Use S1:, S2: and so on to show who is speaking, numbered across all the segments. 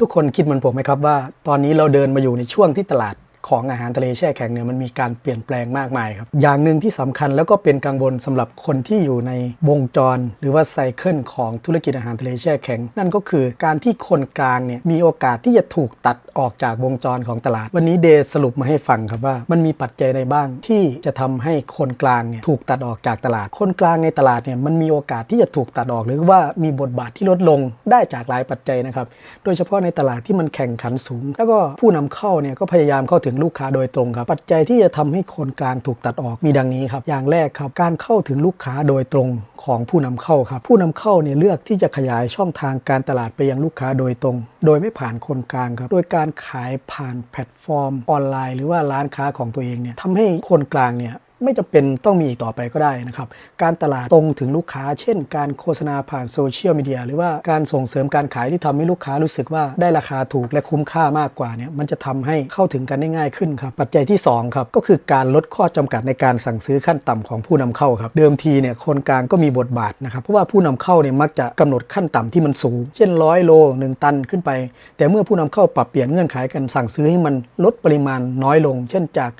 S1: ทุกคนคิดเหมือนผมไหมครับว่า ตอนนี้เราเดินมาอยู่ในช่วงที่ตลาด ของอาหารทะเลแช่แข็งเนี่ยมันมีการเปลี่ยนแปลงมากมายครับ อย่างหนึ่งที่สำคัญแล้วก็เป็นกังวลสำหรับคนที่อยู่ในวงจร หรือว่าไซเคิลของธุรกิจอาหารทะเลแช่แข็ง นั่นก็คือการที่คนกลางเนี่ยมีโอกาสที่จะถูกตัดออกจากวงจรของตลาด วันนี้เดสรุปมาให้ฟังครับว่า มันมีปัจจัยในบ้างที่จะทำให้คนกลางเนี่ยถูกตัดออกจากตลาด คนกลางในตลาดเนี่ยมันมีโอกาสที่จะถูกตัดออก หรือว่ามีบทบาทที่ลดลงได้จากหลายปัจจัยนะครับ โดยเฉพาะในตลาดที่มันแข่งขันสูง แล้วก็ผู้นำเข้าเนี่ยก็พยายามเข้าถึงลูกค้าโดยตรงครับ ปัจจัยที่จะทำให้คนกลางถูกตัดออกมีดังนี้ครับ อย่างแรกครับ การเข้าถึงลูกค้าโดยตรงของผู้นำเข้าครับ ผู้นำเข้าเนี่ยเลือกที่จะขยายช่องทางการตลาดไปยังลูกค้าโดยตรง โดยไม่ผ่านคนกลางครับ โดยการขายผ่านแพลตฟอร์มออนไลน์ หรือว่าร้านค้าของตัวเองเนี่ยทำให้คนกลางเนี่ย ไม่จำเป็นต้องมีอีกต่อไปก็ได้นะครับ การตลาดตรงถึงลูกค้า เช่น การโฆษณาผ่านโซเชียลมีเดียหรือว่าการส่งเสริมการขายที่ทำให้ลูกค้ารู้สึกว่าได้ราคาถูกและคุ้มค่ามากกว่าเนี่ยมันจะทำให้เข้าถึงกันได้ง่ายขึ้นครับปัจจัยที่2ครับก็คือการลดข้อจำกัดในการสั่งซื้อขั้นต่ำของผู้นำเข้าครับเดิมทีเนี่ยคนกลางก็มีบทบาทนะครับเพราะว่าผู้นำเข้าเนี่ยมักจะกำหนดขั้นต่ำที่มันสูง เช่นร้อยโล1ตันขึ้นไป แต่เมื่อผู้นำเข้าปรับเปลี่ยนเงื่อนไขการสั่งซื้อให้มันลดปริมาณน้อยลง เช่นจาก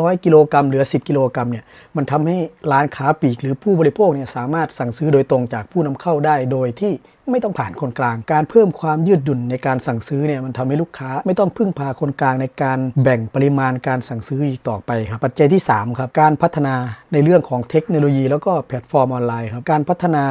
S1: ร้อยกิโลกรัมเหลือ 10 กิโลกรัมเนี่ยมันทำให้ร้านค้าปลีกหรือผู้บริโภคเนี่ยสามารถสั่งซื้อโดยตรงจากผู้นำเข้าได้โดยที่ไม่ต้องผ่านคนกลาง การเพิ่มความยืดหยุ่นในการสั่งซื้อเนี่ยมันทำให้ลูกค้า ไม่ต้องพึ่งพาคนกลางในการแบ่งปริมาณการสั่งซื้ออีกต่อไปครับปัจจัยที่ 3 ครับ การพัฒนาในเรื่องของเทคโนโลยี แล้วก็แพลตฟอร์มออนไลน์ครับการพัฒนา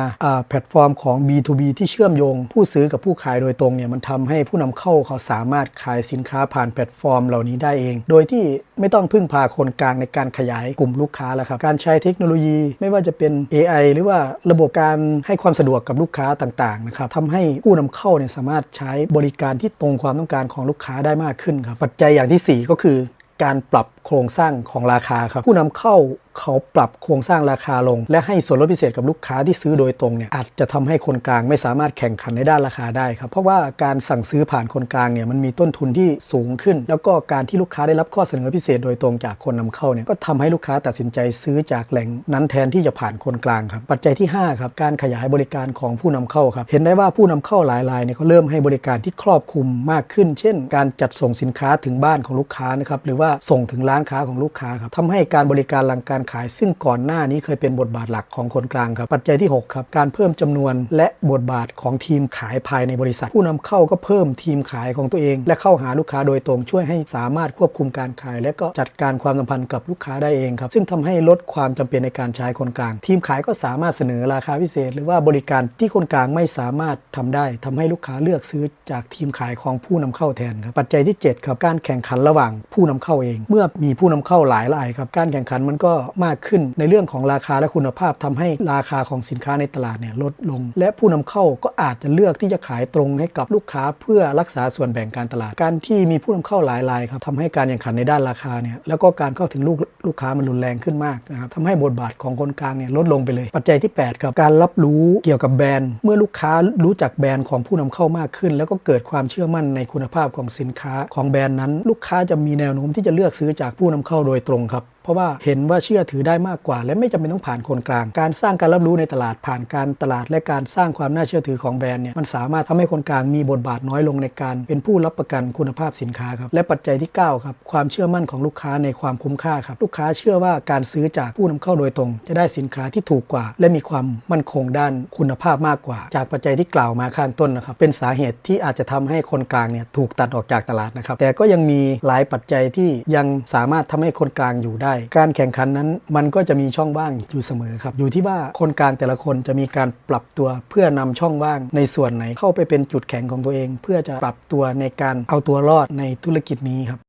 S1: แพลตฟอร์มของ B2B ที่เชื่อมโยง ผู้ซื้อกับผู้ขายโดยตรงเนี่ยมันทำให้ผู้นำเข้าเขาสามารถขายสินค้าผ่านแพลตฟอร์มเหล่านี้ได้เอง โดยที่ไม่ต้องพึ่งพาคนกลางในการขยายกลุ่มลูกค้าแล้วครับการใช้เทคโนโลยี ไม่ว่าจะเป็น AI หรือว่าระบบการให้ความสะดวกกับลูกค้าต่างนะครับทำให้ผู้นำเข้าเนี่ยสามารถใช้บริการที่ตรงความต้องการของลูกค้าได้มากขึ้นครับปัจจัยอย่างทีสี่4 ก็คือการปรับโครงสร้างของราคาครับผู้นำเข้าเขาปรับโครงสร้างราคาลง และให้ส่วนลดพิเศษกับลูกค้าที่ซื้อโดยตรงเนี่ยอาจจะทำให้คนกลางไม่สามารถแข่งขันในด้านราคาได้ครับ เพราะว่าการสั่งซื้อผ่านคนกลางเนี่ยมันมีต้นทุนที่สูงขึ้น แล้วก็การที่ลูกค้าได้รับข้อเสนอพิเศษโดยตรงจากคนนำเข้าเนี่ยก็ทำให้ลูกค้าตัดสินใจซื้อจากแหล่งนั้นแทนที่จะผ่านคนกลางครับปัจจัยที่ห้าครับการขยายบริการของผู้นำเข้าครับเห็นได้ว่าผู้นำเข้าหลายรายเนี่ยเขาเริ่มให้บริการที่ครอบคลุมมากขึ้น เช่น การจัดส่งสินค้าถึงบ้านของลูกค้านะครับหรือว่าส่งถึงร้านค้าของลูกค้าครับทำให้การบริการหลังการขาย ซึ่งก่อนหน้านี้เคยเป็นบทบาทหลักของคนกลางครับ ปัจจัยที่หกครับ การเพิ่มจำนวนและบทบาทของทีมขายภายในบริษัท ผู้นำเข้าก็เพิ่มทีมขายของตัวเอง และเข้าหาลูกค้าโดยตรงช่วยให้สามารถควบคุมการขาย และก็จัดการความสัมพันธ์กับลูกค้าได้เองครับซึ่งทำให้ลดความจำเป็นในการใช้คนกลาง ทีมขายก็สามารถเสนอราคาพิเศษ หรือว่าบริการที่คนกลางไม่สามารถทำได้ทำให้ลูกค้าเลือกซื้อจากทีมขายของผู้นำเข้าแทนครับปัจจัยที่7ครับการแข่งขันระหว่างผู้นำเข้าเอง เมื่อมีผู้นำเข้าหลายรายครับการแข่งขันมันก็มากขึ้น ในเรื่องของราคาและคุณภาพทำให้ราคาของสินค้าในตลาดเนี่ยลดลง และผู้นำเข้าก็อาจจะเลือกที่จะขายตรงให้กับลูกค้าเพื่อรักษาส่วนแบ่งการตลาด การที่มีผู้นำเข้าหลายรายครับทำให้การแข่งขันในด้านราคาเนี่ยแล้วก็การเข้าถึงลูกลูกค้ามันรุนแรงขึ้นมากนะครับทำให้บทบาทของคนกลางเนี่ยลดลงไปเลย ปัจจัยที่ 8 ครับการรับรู้เกี่ยวกับแบรนด์ เมื่อลูกค้ารู้จักแบรนด์ของผู้นำเข้ามากขึ้น แล้วก็เกิดความเชื่อมั่นในคุณภาพของสินค้าของแบรนด์นั้น ลูกค้าจะมีแนวโน้มที่จะเลือกซื้อจากผู้นำเข้าโดยตรงครับเพราะว่าเห็นว่าเชื่อถือได้มากกว่า และไม่จำเป็นต้องผ่านคนกลาง การสร้างการรับรู้ในตลาดผ่านการตลาดและการสร้างความน่าเชื่อถือของแบรนด์เนี่ยมันสามารถทำให้คนกลางมีบทบาทน้อยลงในการเป็นผู้รับประกันคุณภาพสินค้าครับและปัจจัยที่ 9 ครับ ความเชื่อมั่นของลูกค้าในความคุ้มค่าครับลูกค้าเชื่อว่าการซื้อจากผู้นำเข้าโดยตรง จะได้สินค้าที่ถูกกว่า และมีความมั่นคงด้านคุณภาพมากกว่า จากปัจจัยที่กล่าวมาข้างต้นนะครับเป็นสาเหตุที่อาจจะทำให้คนกลางเนี่ยถูกตัดออกจากตลาดนะครับแต่ก็ยังมีหลายปัจจัยที่ยังสามารถทำให้คนกลางอยู่ได้การแข่งขันนั้นมันก็จะมีช่องว่างอยู่เสมอครับ อยู่ที่ว่าคนกลางแต่ละคนจะมีการปรับตัวเพื่อนำช่องว่างในส่วนไหนเข้าไปเป็นจุดแข็งของตัวเอง เพื่อจะปรับตัวในการเอาตัวรอดในธุรกิจนี้ครับ